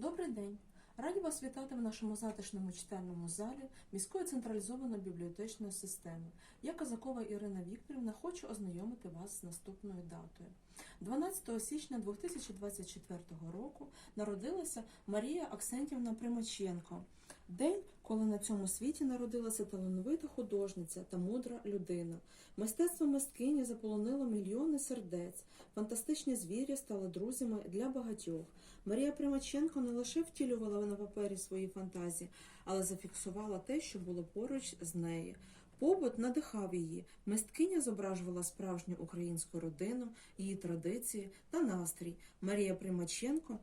Добрий день! Раді вас вітати в нашому затишному читальному залі міської централізованої бібліотечної системи. Я Казакова Ірина Вікторівна хочу ознайомити вас з наступною датою. 12 січня 2024 року народилася Марія Аксентівна Примаченко. День, коли на цьому світі народилася талановита художниця та мудра людина. Мистецтво мисткині заполонило мільйони сердець. Фантастичні звірі стали друзями для багатьох. Марія Примаченко не лише втілювала на папері свої фантазії, але зафіксувала те, що було поруч з нею. Побут надихав її. Мисткиня зображувала справжню українську родину, її традиції та настрій. Марія Примаченко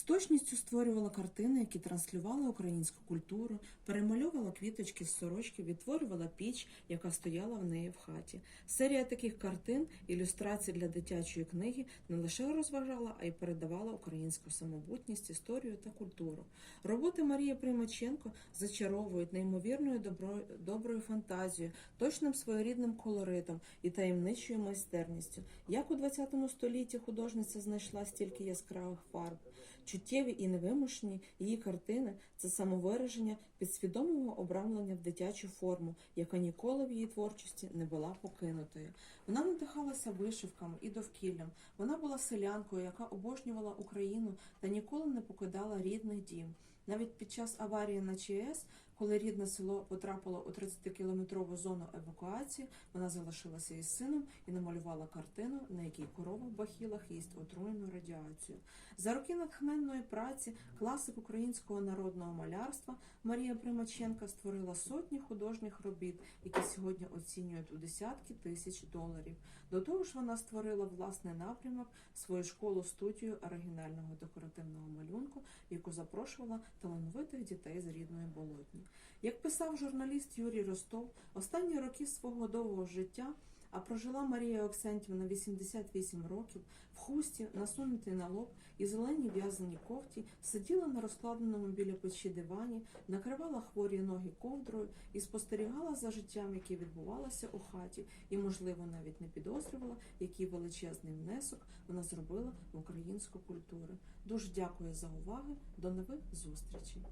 з точністю створювала картини, які транслювали українську культуру, перемальовувала квіточки з сорочки, відтворювала піч, яка стояла в неї в хаті. Серія таких картин, ілюстрацій для дитячої книги не лише розважала, а й передавала українську самобутність, історію та культуру. Роботи Марії Примаченко зачаровують неймовірною доброю, доброю фантазією, точним своєрідним колоритом і таємничою майстерністю. Як у ХХ столітті художниця знайшла стільки яскравих фарб, чуттєві і невимушені її картини це самовираження підсвідомого обрамлення в дитячу форму, яка ніколи в її творчості не була покинутою. Вона надихалася вишивками і довкіллям. Вона була селянкою, яка обожнювала Україну та ніколи не покидала рідний дім. Навіть під час аварії на ЧАЕС, коли рідне село потрапило у 30-кілометрову зону евакуації, вона залишилася із сином і намалювала картину, на якій корова в бахілах їсть отруєну радіацію. За роки натхненної праці класик українського народного малярства Марія Примаченка створила сотні художніх робіт, які сьогодні оцінюють у десятки тисяч доларів. До того ж, вона створила власний напрямок, свою школу студію оригінального декоративного малюнку, яку запрошувала талановитих дітей з рідної болотні. Як писав журналіст Юрій Ростов, останні роки свого довгого життя. А прожила Марія Оксентівна 88 років в хусті, насунутий на лоб і зеленій в'язаній кофті, сиділа на розкладеному біля печі дивані, накривала хворі ноги ковдрою і спостерігала за життям, яке відбувалося у хаті, і, можливо, навіть не підозрювала, який величезний внесок вона зробила в українську культуру. Дуже дякую за увагу. До нових зустрічей.